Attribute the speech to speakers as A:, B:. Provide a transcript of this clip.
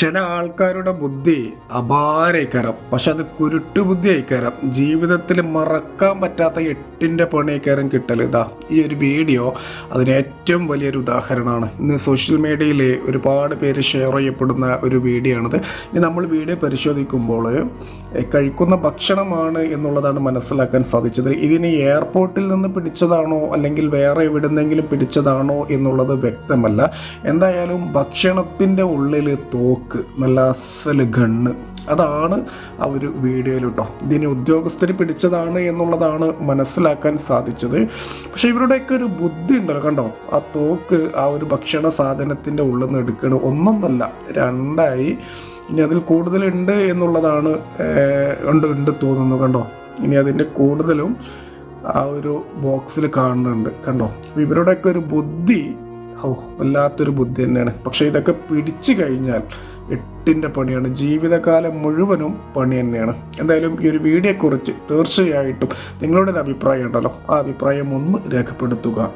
A: ചില ആൾക്കാരുടെ ബുദ്ധി അപാരയിക്കരം പക്ഷെ അത് കുരുട്ടു ബുദ്ധി ആയിക്കരം ജീവിതത്തിൽ മറക്കാൻ പറ്റാത്ത എട്ടിന്റെ പണിയേക്കാരം കിട്ടൽ ഇതാ ഈ ഒരു വീഡിയോ അതിന് ഏറ്റവും വലിയൊരു ഉദാഹരണമാണ്. ഇന്ന് സോഷ്യൽ മീഡിയയിൽ ഒരുപാട് പേര് ഷെയർ ചെയ്യപ്പെടുന്ന ഒരു വീഡിയോ ആണിത്. ഇനി നമ്മൾ വീഡിയോ പരിശോധിക്കുമ്പോൾ കഴിക്കുന്ന ഭക്ഷണമാണ് എന്നുള്ളതാണ് മനസ്സിലാക്കാൻ സാധിച്ചത്. ഇതിന് എയർപോർട്ടിൽ നിന്ന് പിടിച്ചതാണോ അല്ലെങ്കിൽ വേറെ എവിടുന്നെങ്കിലും പിടിച്ചതാണോ എന്നുള്ളത് വ്യക്തമല്ല. എന്തായാലും ഭക്ഷണത്തിന്റെ ഉള്ളിൽ തോക്ക് നല്ല അസൽ ഗണ്ണ്. അതാണ് ആ ഒരു വീഡിയോയിൽ കേട്ടോ ഇതിന് ഉദ്യോഗസ്ഥർ പിടിച്ചതാണ് എന്നുള്ളതാണ് മനസ്സിലാക്കാൻ സാധിച്ചത്. പക്ഷെ ഇവരുടെയൊക്കെ ഒരു ബുദ്ധി ഉണ്ടല്ലോ കണ്ടോ? ആ തോക്ക് ആ ഒരു ഭക്ഷണ സാധനത്തിന്റെ ഉള്ളിൽ നിന്ന് എടുക്കണം ഒന്നൊന്നല്ല രണ്ടായി ഇനി അതിൽ കൂടുതലുണ്ട് എന്നുള്ളതാണ് ഉണ്ട് ഉണ്ട് തോന്നുന്നു കണ്ടോ? ഇനി അതിന്റെ കൂടുതലും ആ ഒരു ബോക്സിൽ കാണുന്നുണ്ട് കണ്ടോ? ഇവരുടെയൊക്കെ ഒരു ബുദ്ധി ഓ വല്ലാത്തൊരു ബുദ്ധി തന്നെയാണ്. പക്ഷേ ഇതൊക്കെ പിടിച്ചു കഴിഞ്ഞാൽ എട്ടിന്റെ പണിയാണ്. ജീവിതകാലം മുഴുവനും പണി തന്നെയാണ്. എന്തായാലും ഈ ഒരു വീഡിയോയെക്കുറിച്ച് തീർച്ചയായിട്ടും നിങ്ങളുടെ ഒരു അഭിപ്രായം ഉണ്ടല്ലോ. ആ അഭിപ്രായം ഒന്ന് രേഖപ്പെടുത്തുക.